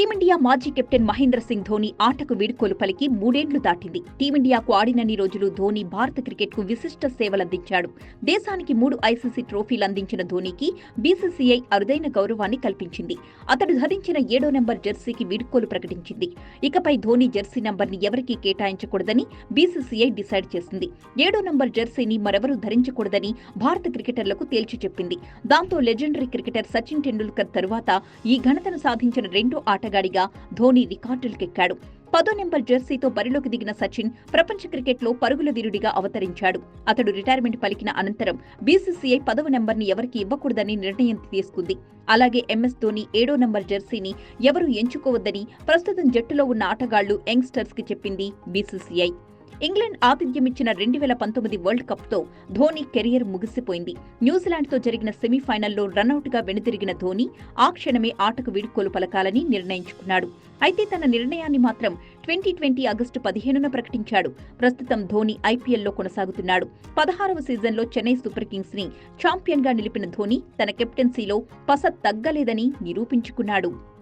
Team India మాజీ captain Mahindra Singh Dhoni ఆటకు వీడ్కోలు పలికి మూడేండ్లు దాటింది. టీమిండియాకు ఆడినన్ని రోజులు ధోని భారత క్రికెట్కు విశిష్ట సేవలందించాడు. దేశానికి మూడు ఐసీసీ ట్రోఫీలు అందించిన ధోనికి బీసీసీఐ అరుదైన గౌరవాన్ని కల్పించింది. అతడు ధరించిన ఏడో నెంబర్ జెర్సీకి వీడ్కోలు ప్రకటించింది. ఇకపై ధోని జెర్సీ నంబర్ని ఎవరికీ కేటాయించకూడదని బీసీసీఐ డిసైడ్ చేసింది. ఏడో నంబర్ జెర్సీని మరెవరూ ధరించకూడదని భారత క్రికెటర్లకు తేల్చి చెప్పింది. దాంతో లెజెండరీ క్రికెటర్ సచిన్ టెండూల్కర్ తరువాత ఈ ఘనతను సాధించిన రెండో ఆటగాడిగా ధోని రికార్డులకెక్కాడు. పదో నెంబర్ జెర్సీతో బరిలోకి దిగిన సచిన్ ప్రపంచ క్రికెట్లో పరుగుల వీరుడిగా అవతరించాడు. అతడు రిటైర్మెంట్ పలికిన అనంతరం బీసీసీఐ పదవ నెంబర్ని ఎవరికి ఇవ్వకూడదని నిర్ణయం తీసుకుంది. అలాగే ఎంఎస్ ధోని ఏడో నెంబర్ జెర్సీని ఎవరూ ఎంచుకోవద్దని ప్రస్తుతం జట్టులో ఉన్న ఆటగాళ్ళు యంగ్స్టర్స్కి చెప్పింది బీసీసీఐ. ఇంగ్లాండ్ ఆతిథ్యమిచ్చిన రెండు వేల పంతొమ్మిది వరల్డ్ కప్తో ధోని కెరియర్ ముగిసిపోయింది. న్యూజిలాండ్తో జరిగిన సెమీఫైనల్లో రన్అట్గా వెనుదిరిగిన ధోని ఆ క్షణమే ఆటకు వీడ్కోలు పలకాలని నిర్ణయించుకున్నాడు. అయితే తన నిర్ణయాన్ని మాత్రం ట్వంటీ ట్వంటీ ఆగస్టు పదిహేనున ప్రకటించాడు. ప్రస్తుతం ధోని ఐపీఎల్లో కొనసాగుతున్నాడు. పదహారవ సీజన్లో చెన్నై సూపర్ కింగ్స్ని ఛాంపియన్గా నిలిపిన ధోని తన కెప్టెన్సీలో పస తగ్గలేదని నిరూపించుకున్నాడు.